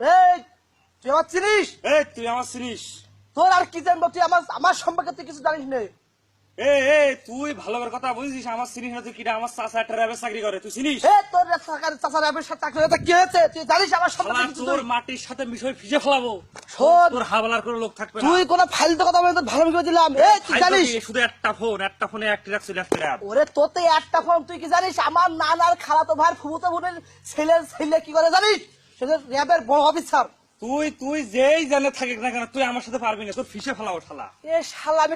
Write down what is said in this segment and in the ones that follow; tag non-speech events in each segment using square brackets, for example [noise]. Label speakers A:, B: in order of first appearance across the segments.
A: এই তুই আমার চিনিস?
B: এই তুই আমার চিনিস।
A: তোর আর কি জানব তুই? আমার আমার সম্পর্কে তুই কিছু জানিস না।
B: এ এ তুই ভালো করে কথা বুঝিস আমার চিনিস না তুই কিটা আমার চাষা একটা র্যাবের চাকরি করে তুই চিনিস?
A: এ তোর সাথে চাকরি হয়েছে কি হয়েছে? তুই জানিস আমার সম্পর্কে কিছু
B: তোর মাটির সাথে ভিজে ফেলাবো।
A: শোন।
B: তোর হাবলার করে লোক থাকবে না।
A: তুই কোন ফাইলতে কথা বলে তোর ভালো করে দিলাম। এ তুই জানিস?
B: শুধু একটা ফোন একটা ফোনে একটি রাখছিল একটা র্যাব।
A: ওরে তোতে একটা ফোন তুই কি জানিস? আমার নানার খালাতো ভাইয়ের ফুফুতো বোনের ছেলের ছেলে কি করে জানিস? সেটা র্যাবের বড় অফিসার।
B: তুই তুই যেই জানে থাকিস না কেন তুই আমার সাথে পারবি না তোর ফিসে ফেলাও শালা।
A: এ শালা আমি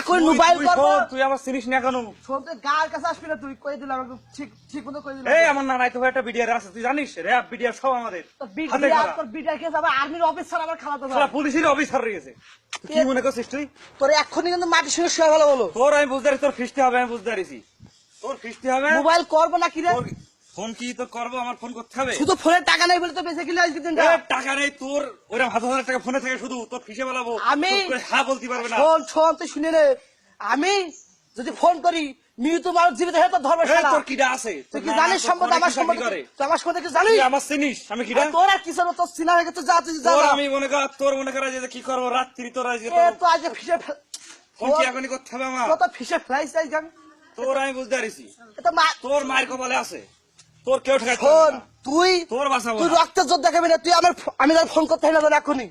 A: এখন মোবাইল করব।
B: তুই আমার চিনিস না কেন?
A: শোন তুই গার কাছে আসবি না তুই করে দিলাম একদম ঠিক ঠিক মতো করে দিলাম।
B: এই আমার তো একটা বিডিআর আছে তুই জানিস? র্যাব বিডিআর সব আমাদের।
A: বিডিআর তোর বিডিআর কেস আবার আর্মির অফিসার খালাতো ভাই।
B: শালা পুলিশের অফিসার রয়েছে কি মনে করছিস তুই?
A: তোর এক্ষুনি কিন্তু মাটির সঙ্গে শুয়ে ভালো বলো।
B: তোর আমি বুঝতে তোর ফিস্টি হবে আমি বুঝতে পারিছি। তোর ফিস্টি হবে।
A: মোবাইল করব না কি রে
B: ফোন কি তো করব? আমার ফোন করতে হবে।
A: শুধু ফোনের টাকা নেই বলে তো বেঁচে গেলে আজকে দিনটা।
B: টাকা নেই তোর। ওরা হাজার হাজার টাকা ফোনে থাকে শুধু। তোর ফিসে বেলাবো?
A: আমি-
B: হ্যাঁ বলতে পারবে না।
A: শোন শোন তুই শুনে নে। আমি যদি ফোন করি মৃত মানুষ জীবিত হয়ে তো ধর্ম
B: এ, তোর কিটা আছে?
A: তুই কি জানিস সম্বন্ধে আমার সম্বন্ধে। তুই আমার সম্বন্ধে কিছু জানিস?
B: আমার চিনিস। আমি
A: আর তোর আর তোর চিনা হয়ে গেছে যা তুই যা।
B: আমি মনে কর তোর মনে করা যে কি করব? রাত্রি তোর আজকে
A: এ তো আজ ফিসে
B: ফোন কি এখনই করতে হবে আমার?
A: তো ফিসে ফেলাইছে আজ আমি
B: তোর আমি বুঝতে পারিছি। তোর মায়ের কপালে আছে। তোর কেউ ঠেকাতে
A: শোন তুই
B: তোর বাঁচাবো
A: তুই রক্তের জোর দেখাবি না তুই আমার আমি তোর ফোন করতে না এখনই।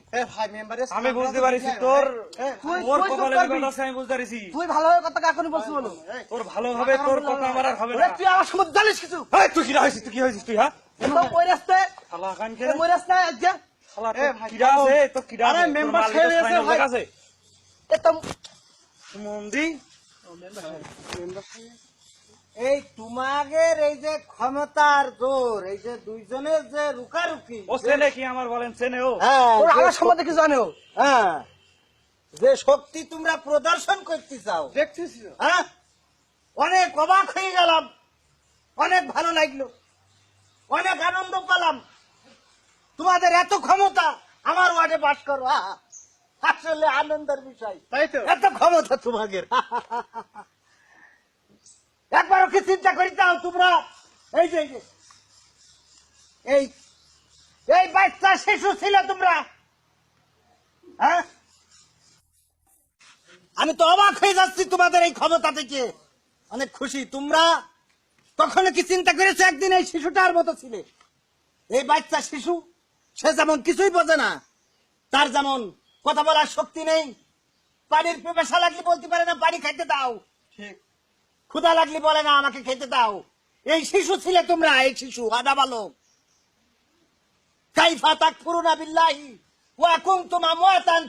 B: আমি বুঝতে পারিছি তোর তোর কপালে বিপদ আছে আমি বুঝতে পারিছি।
A: তুই ভালোভাবে কথা এখনই বলছি বলো।
B: তোর ভালো তোর কথা আমার আর হবে না।
A: তুই আমার সম্বন্ধে জানিস কিছু?
B: এই, তুই কিরা হয়েছিস তুই কি হয়েছিস তুই হ্যাঁ?
A: রাস্তায়
B: শালা কে
A: রাস্তায়
B: শালা আছে
A: আরে, সাহেব এসে
B: মন্দি
C: এই তোমাদের এই যে ক্ষমতার জোর এই যে দুইজনের যে রুকারুকি
B: ও চেনে কি আমার বলেন চেনে ও?
C: হ্যাঁ
A: ওর আমার সম্বন্ধে কিছু জানো
C: হ্যাঁ যে শক্তি তোমরা প্রদর্শন করতে চাও।
A: দেখছিস
C: হ্যাঁ অনেক অবাক হয়ে গেলাম অনেক ভালো লাগল অনেক আনন্দ পেলাম। তোমাদের এত ক্ষমতা আমার ওয়ার্ডে বাস করো আহা, আসলে আনন্দের বিষয়।
A: তাই তো।
C: এত ক্ষমতা তোমাদের [laughs] একবারও কি চিন্তা করি দাও তোমরা এই যে এই এই বাচ্চা শিশু ছিল তোমরা হ্যাঁ? আমি তো অবাক হয়ে যাচ্ছি তোমাদের এই ক্ষমতা থেকে। অনেক খুশি। তোমরা কখনো কি চিন্তা করেছ একদিন এই শিশুটার মতো ছিলে? এই বাচ্চা শিশু সে যেমন কিছুই বোঝে না তার যেমন কথা বলার শক্তি নেই। পানির পেপাসা লাগলে বলতে পারে না? পানি খাইতে দাও। ক্ষুধা লাগলে বলে না আমাকে খেতে দাও। এই শিশু ছিলে তোমরা, এই শিশু, আদা বালক। কাইফা তাকফুরুনা বিল্লাহি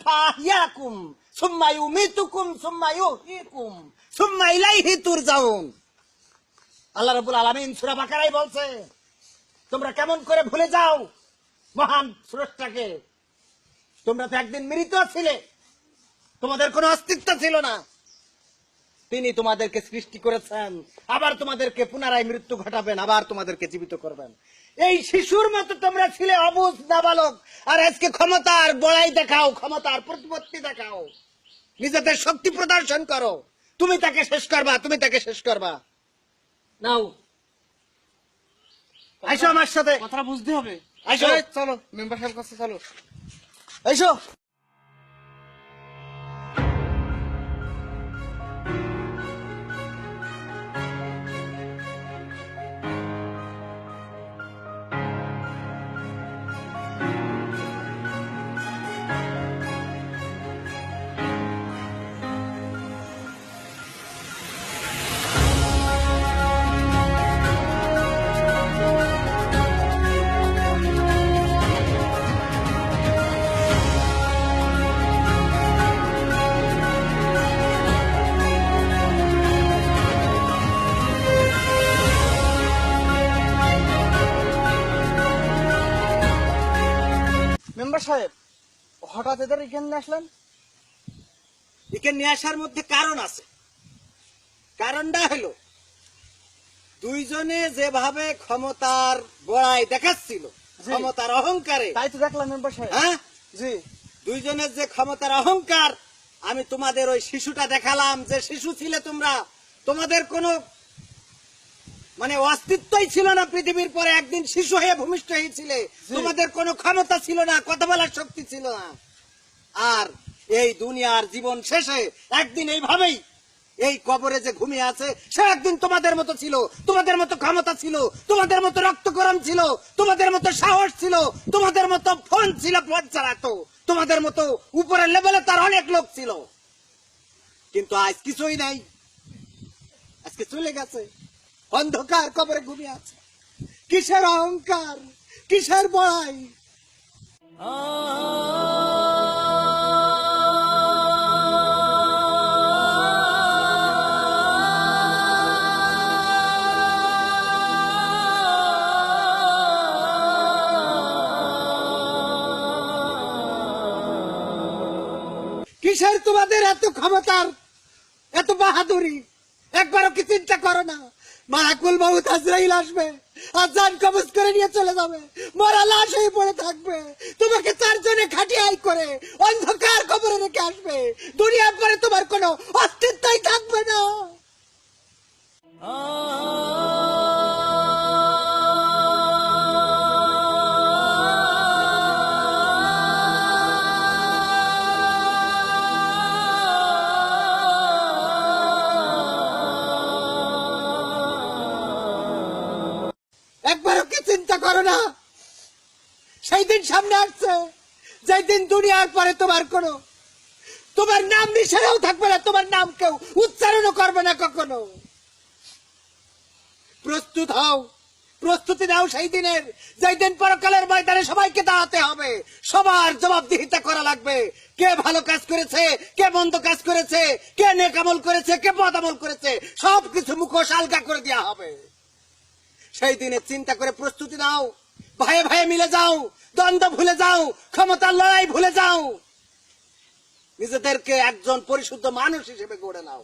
C: ফাহইয়াকুম সুম্মা ইউমিতুকুম, সুম্মা সুম্মা ইলাইহি তুরজাউন। আল্লাহ রাব্বুল আলামিন সূরা বাকারায় বলছে, তোমরা কেমন করে ভুলে যাও, মহান স্রষ্টাকে। তোমরা তো একদিন মৃত ছিলে, তোমাদের কোনো অস্তিত্ব ছিল না। তিনি তোমাদেরকে সৃষ্টি করেছেন আবার তোমাদেরকে পুনরায় মৃত্যু ঘটাবেন আবার তোমাদেরকে জীবিত করবেন। এই শিশুর মতো তোমরা ছিলে অবুজ নাবালক আর আজকে ক্ষমতার বড়াই দেখাও ক্ষমতার প্রতিপত্তি দেখাও। নিজেদের শক্তি প্রদর্শন করো। তুমি তাকে শেষ করবা তুমি তাকে শেষ করবা। নাও। আইসো আমার সাথে।
B: কথা বুঝতে হবে।
C: আইসো।
A: চলো মেম্বার সাহেব কাছে চলো। এসো মেম্বার সাহেব হঠাৎ এদের এখানে আসলেন?
C: একে নিয়ে আসার মধ্যে কারণ আছে। কারণটা হলো দুইজনে যেভাবে ক্ষমতার বড়াই দেখাচ্ছিল ক্ষমতার অহংকারে।
A: তাই তো দেখলাম মেম্বার সাহেব।
C: হ্যাঁ?
A: জি।
C: দুইজনের যে ক্ষমতার অহংকার আমি তোমাদের ওই শিশুটা দেখালাম যে শিশু ছিলে তোমরা। তোমাদের কোনো মানে অস্তিত্বই ছিল না পৃথিবীর পরে। একদিন শিশু হয়ে ভূমিষ্ঠ হয়েছিলে। তোমাদের কোনো ক্ষমতা ছিল না কথা বলার শক্তি ছিল না। আর এই দুনিয়ার জীবন শেষে একদিন এইভাবেই এই কবরে যে ঘুমিয়ে আছে সে একদিন তোমাদের মতো ছিল তোমাদের মতো ক্ষমতা ছিল তোমাদের মতো রক্ত গরম ছিল তোমাদের মতো সাহস ছিল তোমাদের মতো ফোন ছিল ফোন চালাতো তোমাদের মতো উপরের লেভেলে তার অনেক লোক ছিল। কিন্তু আজ কিছুই নাই। আজকে চলে গেছে। অন্ধকার কবরে ঘুমিয়ে আছে। কিসের অহংকার? কিসের বড়াই? কিসের তোমাদের এত ক্ষমতার? এত বাহাদুরি? একবারও কি চিন্তা করো না? মারাকুল বাবু তাজরাইল আসবে আর জান কবজ করে নিয়ে চলে যাবে। মরা লাশ হয়ে পড়ে থাকবে। তোমাকে চারজনে খাটিয়াই করে অন্ধকার কবরে রেখে আসবে। দুনিয়ার পরে তোমার কোনো অস্তিত্বই থাকবে না। করো না। সেই দিন সামনে আসছে। যেই দিন দুনিয়ার পরে তোমার কোনো তোমার নাম নিশানাও থাকবে না, তোমার নাম কেউ উচ্চারণও করবে না কখনো। প্রস্তুত হও। প্রস্তুতি নাও সেই দিনের। যেই দিন পরকালের ময়দানে সবাইকে দাঁড়াতে হবে। সবার জবাবদিহিতা করা লাগবে। কে ভালো কাজ করেছে, কে মন্দ কাজ করেছে, কে নেকামল করেছে, কে বদামল করেছে, সবকিছু মুখোশ আলগা করে দেওয়া হবে। সেই দিনে চিন্তা করে প্রস্তুতি নাও। ভয়ে ভয়ে মিলে যাও, দ্বন্দ্ব ভুলে যাও, ক্ষমতার লড়াই ভুলে যাও। নিজেদেরকে একজন পরিশুদ্ধ মানুষ হিসেবে গড়ে নাও।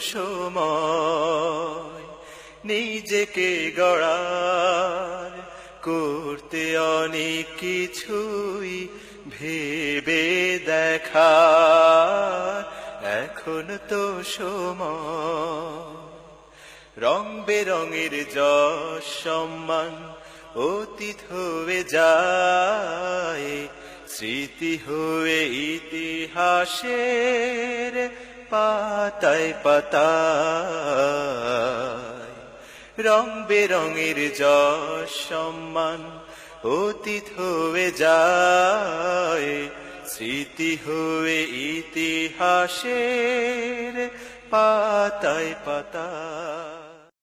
D: সময় নিজেকে গড়ার করতে অনেক কিছুই ভেবে দেখা। এখন তো সময়। রং বেরঙের যশ সম্মান অতীত হয়ে যায়, স্মৃতি হয়ে ইতিহাসের পাতায় পাতায় রং বেরঙের যশ সম্মান অতীত হয়ে যায় স্মৃতি হয়ে ইতিহাসের পাতায় পাতায়।